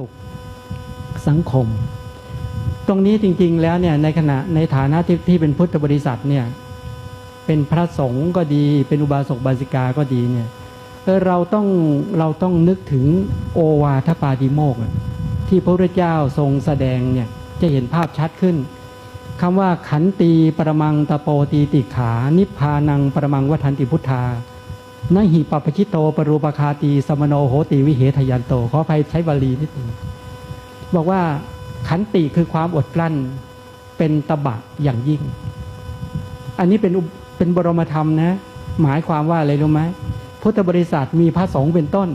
ตุกสังคม ตรงนี้จริง ๆ แล้วเนี่ยในขณะในฐานะที่ที่เป็นพุทธบริษัทเนี่ยเป็นพระสงฆ์ก็ดีเป็นอุบาสกบาสิกาก็ดีเนี่ยเราต้องเราต้องนึกถึงโอวาทปาติโมกที่พระพุทธเจ้าทรงแสดงเนี่ยจะเห็นภาพชัดขึ้นคำว่าขันตีปรมังตะโปตีติขา นิพพานังปรมังวัฏันติพุทธา นหิปปปชิโตปรูปคาตีสมโนโหติวิเหทยันโตขออภัยใช้บาลีนิดนึงบอกว่าขันติคือความอดกลั้นเป็นตบะอย่างยิ่ง อันนี้เป็นเป็นบรมธรรมนะ หมายความว่าอะไรรู้ไหมพุทธบริษัทมีพระสงฆ์เป็นต้น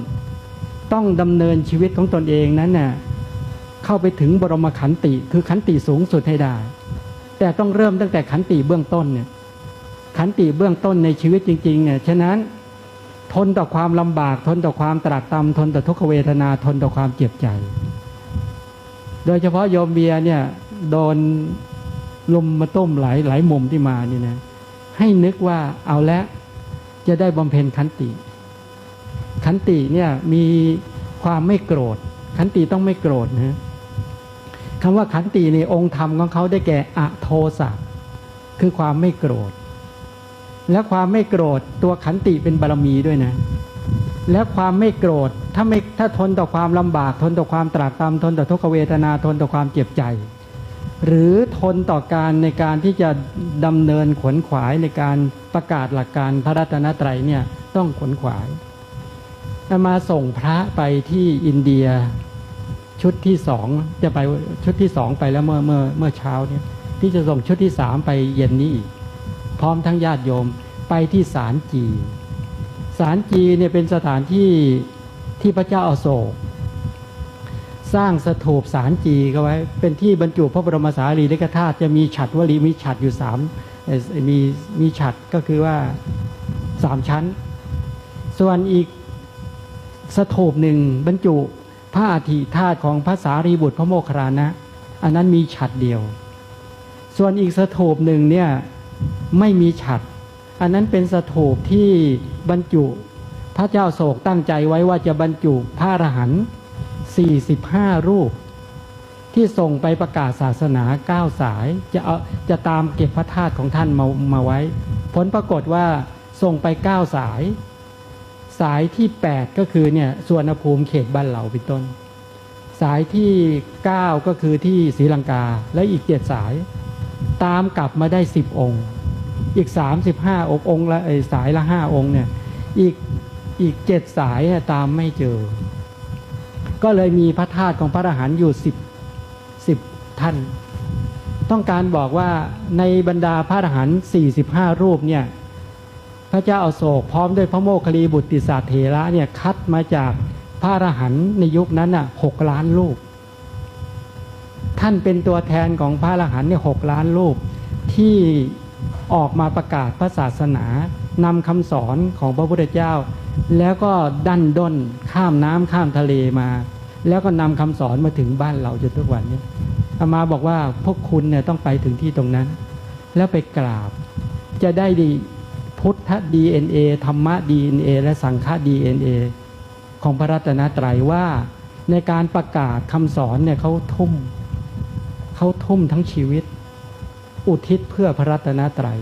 ต้องดำเนินชีวิตของตนเองนั้นน่ะเข้าไปถึงบรมขันติคือขันติสูงสุดให้ได้ แต่ต้องเริ่มตั้งแต่ขันติเบื้องต้นเนี่ยขันติเบื้องต้นในชีวิตจริงๆเนี่ยฉะนั้น ทนต่อความลำบาก ทนต่อความตรากตรำทนต่อทุกขเวทนา ทนต่อความเจ็บใจ โดยเฉพาะโยมเบียเนี่ยโดนลมมาต้มหลายหลายมุมที่มานี่นะให้นึกว่าเอาละจะได้บำเพ็ญขันติ ขันติเนี่ยมีความไม่โกรธ ขันติต้องไม่โกรธนะคำว่าขันติในองค์ธรรมของเขาได้แก่อโทสะคือความไม่โกรธ และความไม่โกรธตัวขันติเป็นบารมีด้วยนะ และความไม่โกรธถ้าไม่ถ้าทนต่อความลำบาก ทนต่อความตรากตรำทนต่อทุกขเวทนาทนต่อความเจ็บใจ หรือทนต่อการในการที่จะดำเนินขวนขวายในการประกาศหลักการพระรัตนตรัยเนี่ยต้องขวนขวายมาส่งพระไปที่อินเดียชุดที่สองจะไปชุดที่สองไปแล้วเมื่อเมื่อเมื่อเช้าเนี่ยที่จะส่งชุดที่สามไปเย็นนี้อีก ร้อมทั้งญาติโยมไปที่ศาลจีศาลจีเนี่ยเป็นสถานที่ที่พระเจ้าอาโศก สร้างสถูปสารจีก็ไว้ เป็นที่บรรจุพระบรมสารีริกธาตุจะมีฉัดวลีมีฉัดอยู่สามมีมีฉัดก็คือว่าสามชั้น ส่วนอีกสถูปหนึ่งบรรจุพระอาทิธาตุของพระสารีบุตรพระโมคคัลลานะ อันนั้นมีฉัดเดียว ส่วนอีกสถูปหนึ่งเนี่ย ไม่มีฉัด อันนั้นเป็นสถูปที่บรรจุ พระเจ้าโศกตั้งใจไว้ว่าจะบรรจุพระอรหันต์45 รูป ที่ส่งไปประกาศศาสนา9สาย จะเอาจะตามเก็บพระธาตุของท่านมามาไว้ ผลปรากฏว่าส่งไป9สาย สายที่ 8 ก็คือเนี่ยส่วนภูมิเขตบ้านเหล่าเป็นต้น สายที่ 9 ก็คือที่ศรีลังกาและอีก7สาย ตามกลับมาได้10องค์ อีก35องค์องค์ละไอสายละ5องค์เนี่ยอีกอีก7สายเนี่ยตามไม่เจอ ก็เลยมีพระธาตุของพระอรหันต์อยู่สิบสิบท่าน ต้องการบอกว่าในบรรดาพระอรหันต์สี่สิบห้ารูปเนี่ยพระเจ้าอาโศกพร้อมด้วยพระโมคคลลีบุตรติสาเถระเนี่ยคัดมาจากพระอรหันต์ในยุคนั้นน่ะหกล้านรูป ท่านเป็นตัวแทนของพระอรหันต์เนี่ยหกล้านรูปที่ออกมาประกาศพระศาสนานำคำสอนของพระพุทธเจ้า แล้วก็ดันด้นข้ามน้ำข้ามทะเลมา แล้วก็นำคำสอนมาถึงบ้านเราจนทุกวันนี้อามาบอกว่าพวกคุณเนี่ยต้องไปถึงที่ตรงนั้น แล้วไปกราบ จะได้ดีพุทธ DNA ธรรมะ DNA และสังฆ DNA ของพระรัตนตรัยว่าในการประกาศคำสอนเนี่ยเขาทุ่ม เขาทุ่มทั้งชีวิต อุทิศเพื่อพระรัตนตรัย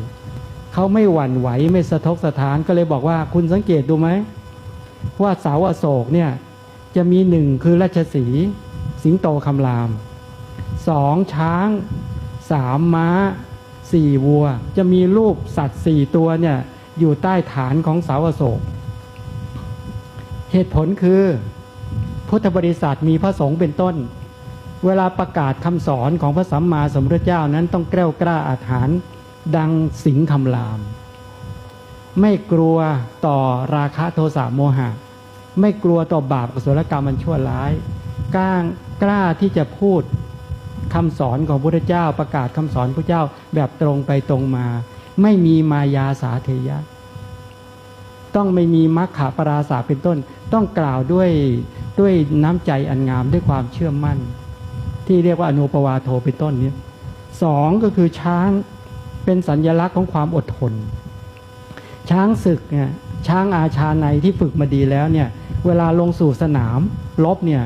เขาไม่หวั่นไหวไม่สะทกสะท้านก็เลยบอกว่าคุณสังเกตดูไหม ว่าเสาอโศกเนี่ยจะมีหนึ่งคือราชสีสิงโตคำรามสองช้างสามม้าสี่วัว จะมีรูปสัตว์สี่ตัวเนี่ยอยู่ใต้ฐานของเสาอโศก เหตุผลคือ พุทธบริษัทมีพระสงฆ์เป็นต้น เวลาประกาศคำสอนของพระสัมมาสัมพุทธเจ้านั้นต้องแกล้วกล้าอาถรรพ์ดังสิงคำราม ไม่กลัวต่อราคะโทสะโมหะ ไม่กลัวต่อบาปกุศลกรรมมันชั่วร้ายกล้ากล้าที่จะพูดคำสอนของพระพุทธเจ้า ประกาศคำสอนพระเจ้าแบบตรงไปตรงมา ไม่มีมายาสาเทยะ ต้องไม่มีมัคคาปราสาเป็นต้น ต้องกล่าวด้วยด้วยน้ำใจอันงามด้วยความเชื่อมั่น ที่เรียกว่าอนุปวาโทเป็นต้นนี้สองก็คือช้างเป็นสัญญลักษณ์ของความอดทน ช้างศึกเนี่ยช้างอาชาในที่ฝึกมาดีแล้วเนี่ยเวลาลงสู่สนามรบเนี่ย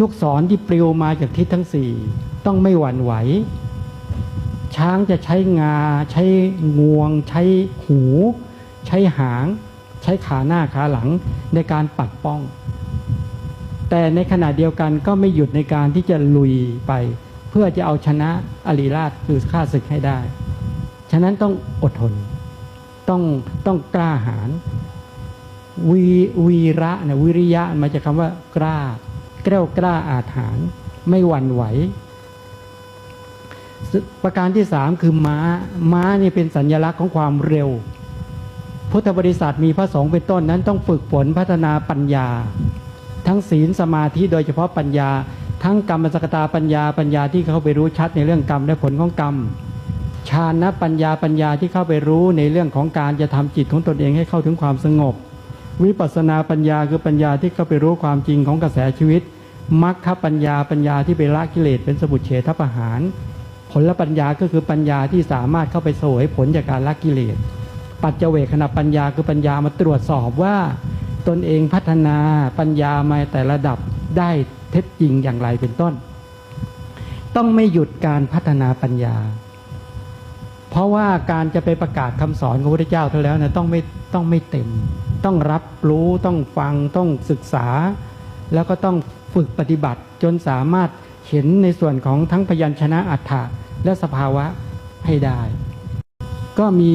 ลูกศรที่ปลิวมาจากทิศทั้งสี่ต้องไม่หวั่นไหว ช้างจะใช้งา ใช้งวง ใช้หู ใช้หาง ใช้ขาหน้าขาหลังในการปัดป้อง แต่ในขณะเดียวกันก็ไม่หยุดในการที่จะลุยไป เพื่อจะเอาชนะอริราชคือข้าศึกให้ได้ ฉะนั้นต้องอดทน ต้องต้องกล้าหาญวีวีระนะวิริยะมาจากคำว่ากล้าแกล้วกล้าอาถรรพ์ไม่หวั่นไหว ประการที่สามคือม้า ม้านี่เป็นสัญลักษณ์ของความเร็ว พุทธบริษัทมีพระสงฆ์เป็นต้นนั้นต้องฝึกฝนพัฒนาปัญญา ทั้งศีลสมาธิโดยเฉพาะปัญญา ทั้งกรรมสกตาปัญญาปัญญาที่เข้าไปรู้ชัดในเรื่องกรรมและผลของกรรมฌานนะปัญญาปัญญาที่เข้าไปรู้ในเรื่องของการจะทำจิตของตนเองให้เข้าถึงความสงบ วิปัสสนาปัญญาคือปัญญาที่เข้าไปรู้ความจริงของกระแสชีวิตมรรคปัญญาปัญญาที่ไปละกิเลสเป็นสมุทเฉทประหาร ผลปัญญาก็คือปัญญาที่สามารถเข้าไปสวยผลจากการละกิเลส ปัจเจเวกขณะปัญญาคือปัญญามาตรวจสอบว่า ตนเองพัฒนาปัญญามาแต่ระดับได้เท็จจริงอย่างไรเป็นต้น ต้องไม่หยุดการพัฒนาปัญญา เพราะว่าการจะไปประกาศคำสอนของพระพุทธเจ้าเท่าแล้วเนี่ยต้องไม่ต้องไม่เต็ม ต้องรับรู้ต้องฟังต้องศึกษา แล้วก็ต้องฝึกปฏิบัติจนสามารถเห็นในส่วนของทั้งพยัญชนะอัฏฐะและสภาวะให้ได้ ก็มี